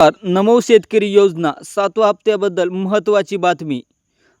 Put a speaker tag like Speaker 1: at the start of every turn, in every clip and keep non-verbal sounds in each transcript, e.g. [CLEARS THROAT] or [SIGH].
Speaker 1: नमो शेतकरी योजना सातवा हप्त्याबद्दल महत्त्वाची बातमी.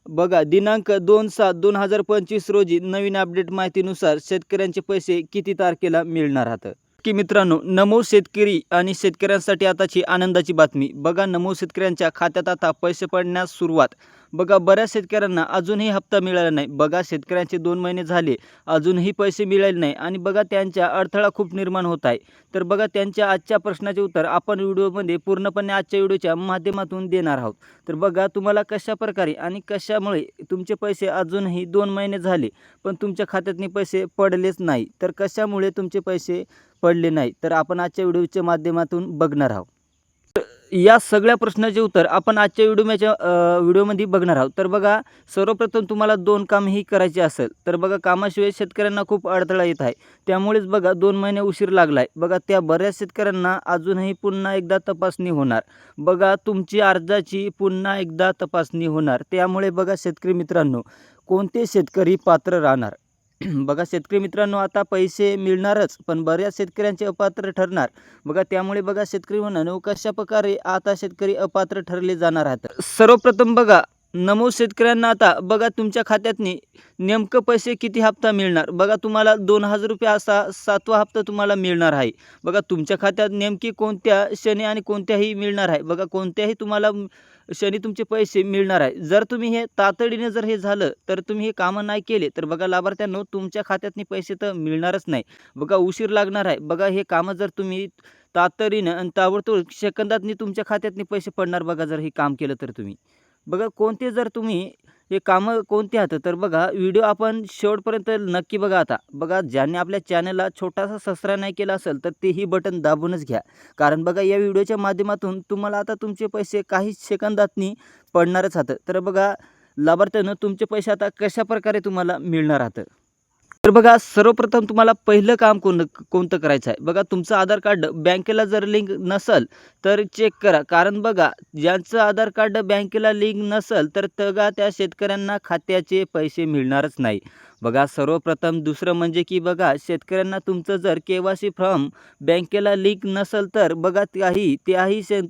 Speaker 1: बघा दिनांक दोन सात दोन हजार पंचवीस रोजी नवीन अपडेट माहितीनुसार शेतकऱ्यांचे पैसे किती तारखेला मिळणार आहात? की मित्रांनो नमो शेतकरी आणि शेतकऱ्यांसाठी आताची आनंदाची बातमी. बघा नमो शेतकऱ्यांच्या खात्यात आता पैसे पडण्यास सुरुवात. बघा बऱ्याच शेतकऱ्यांना अजूनही हप्ता मिळाला नाही. बघा शेतकऱ्यांचे दोन महिने झाले अजूनही पैसे मिळाले नाही आणि बघा त्यांच्या अडथळा खूप निर्माण होत आहे. तर बघा त्यांच्या आजच्या प्रश्नाचे उत्तर आपण व्हिडिओमध्ये पूर्णपणे आजच्या व्हिडिओच्या माध्यमातून देणार आहोत. तर बघा तुम्हाला कशा प्रकारे आणि कशामुळे तुमचे पैसे अजूनही दोन महिने झाले पण तुमच्या खात्यातनी पैसे पडलेच नाही. तर कशामुळे तुमचे पैसे पडले नाही तर आपण आजच्या व्हिडिओच्या माध्यमातून बघणार आहोत. तर या सगळ्या प्रश्नाचे उत्तर आपण आजच्या व्हिडिओच्या व्हिडिओमध्ये बघणार आहोत. तर बघा सर्वप्रथम तुम्हाला दोन कामही करायचे असेल तर बघा कामाशिवाय शेतकऱ्यांना खूप अडथळा येत आहे. त्यामुळेच बघा दोन महिने उशीर लागला आहे बघा त्या बऱ्याच शेतकऱ्यांना अजूनही पुन्हा एकदा तपासणी होणार. बघा तुमची अर्जाची पुन्हा एकदा तपासणी होणार. त्यामुळे बघा शेतकरी मित्रांनो कोणते शेतकरी पात्र राहणार? [CLEARS THROAT] बघा शेतकरी मित्रांनो आता पैसे मिळणारच पण बऱ्याच शेतकऱ्यांचे अपात्र ठरणार. बघा त्यामुळे बघा शेतकरी म्हणानो कशा प्रकारे आता शेतकरी अपात्र ठरले जाणार आहेत? सर्वप्रथम बघा नमो शेतकऱ्यांना आता बघा तुमच्या खात्यातनी नेमकं पैसे किती हप्ता मिळणार? बघा तुम्हाला दोन हजार रुपये असा सातवा हप्ता तुम्हाला मिळणार आहे. बघा तुमच्या खात्यात नेमकी कोणत्या शनी आणि कोणत्याही मिळणार आहे? बघा कोणत्याही तुम्हाला शनी तुमचे पैसे मिळणार आहे. जर तुम्ही हे तातडीने जर हे झालं तर तुम्ही हे कामं नाही केले तर बघा लाभार्थ्यांनो तुमच्या खात्यातनी पैसे तर मिळणारच नाही. बघा उशीर लागणार आहे. बघा हे कामं जर तुम्ही तातडीनं आणि ताबडतोब सेकंदातनी तुमच्या खात्यातनी पैसे पडणार बघा जर हे काम केलं तर तुम्ही. बघा कोणते जर तुम्ही हे कामं कोणते आहात तर बघा व्हिडिओ आपण शेवटपर्यंत नक्की बघा आता. बघा ज्यांनी आपल्या चॅनलला छोटासा सबस्क्राईब नाही केला असेल तर तेही बटन दाबूनच घ्या. कारण बघा या व्हिडिओच्या माध्यमातून तुम्हाला आता तुमचे पैसे काही सेकंदातनी पडणारच आहात तर बघा लाभार्थ्यानं तुमचे पैसे आता कशा प्रकारे तुम्हाला मिळणार आहात तर बघा सर्वप्रथम तुम्हाला पहिलं काम कोण कोणतं करायचं आहे बघा तुमचं आधार कार्ड बँकेला जर लिंक नसेल तर चेक करा. कारण बघा ज्यांचं आधार कार्ड बँकेला लिंक नसेल तर तगा त्या शेतकऱ्यांना खात्याचे पैसे मिळणारच नाही. बघा सर्वप्रथम दुसरं म्हणजे की बघा शेतकऱ्यांना तुमचं जर के वाय सी फॉर्म बँकेला लिंक नसेल तर बघा त्याही त्याही शेत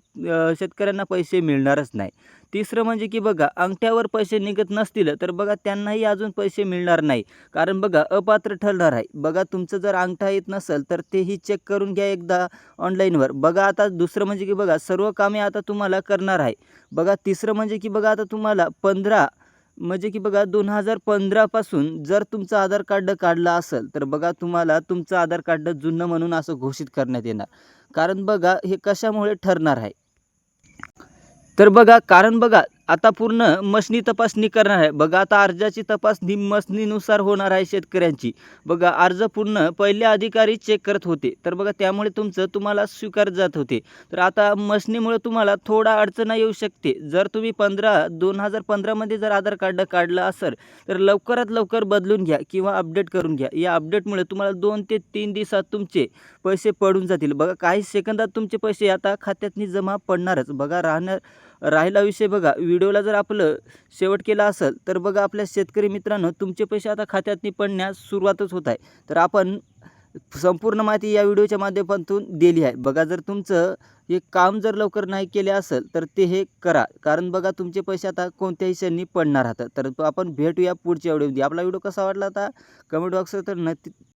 Speaker 1: शेतकऱ्यांना पैसे मिळणारच नाही. तिसरं म्हणजे की बघा अंगठ्यावर पैसे निघत नसतील तर बघा त्यांनाही अजून पैसे मिळणार नाही. कारण बघा अपात्र ठरणार आहे. बघा तुमचं जर अंगठा येत नसेल तर तेही चेक करून घ्या एकदा ऑनलाईनवर बघा आता दुसरं म्हणजे की बघा सर्व कामे आता तुम्हाला करणार आहे. बघा तिसरं म्हणजे की बघा आता तुम्हाला पंधरा म्हणजे की बघा दोन हजार पंधरापासून जर तुमचं आधार कार्ड काढलं असेल तर बघा तुम्हाला तुमचं आधार कार्ड जुनं म्हणून असं घोषित करण्यात येणार. कारण बघा हे कशामुळे ठरणार आहे? तर बघा कारण बघा आता पूर्ण मशनी तपासणी करणार आहे. बघा आता अर्जाची तपासणी मशनीनुसार होणार आहे शेतकऱ्यांची. बघा अर्ज पूर्ण पहिले अधिकारी चेक करत होते. तर बघा त्यामुळे तुमचं तुम्हाला स्वीकार जात होते. तर आता मशनीमुळे तुम्हाला थोडा अडचण येऊ शकते. जर तुम्ही पंधरा दोन हजार पंधरामध्ये जर आधार कार्ड काढलं असेल तर लवकरात लवकर बदलून घ्या किंवा अपडेट करून घ्या. या अपडेटमुळे तुम्हाला दोन ते तीन दिवसात तुमचे पैसे पडून जातील. बघा काही सेकंदात तुमचे पैसे आता खात्यातनी जमा पडणारच. बघा राहणार राहिला विषय बघा. व्हिडिओला जर आपलं शेवट केला असेल तर बघा आपल्या शेतकरी मित्रांनो तुमचे पैसे आता खात्यातनी पडण्यास सुरुवातच होत आहे. तर आपण संपूर्ण माहिती या व्हिडिओच्या माध्यमातून दिली आहे. बघा जर तुमचं हे काम जर लवकर नाही केले असेल तर ते हे करा. कारण बघा तुमचे पैसे आता कोणत्याही क्षणी पडणार राहतात. तर आपण भेटूया पुढच्या व्हिडिओमध्ये. आपला व्हिडिओ कसा वाटला आता? कमेंट बॉक्सवर तर नक्की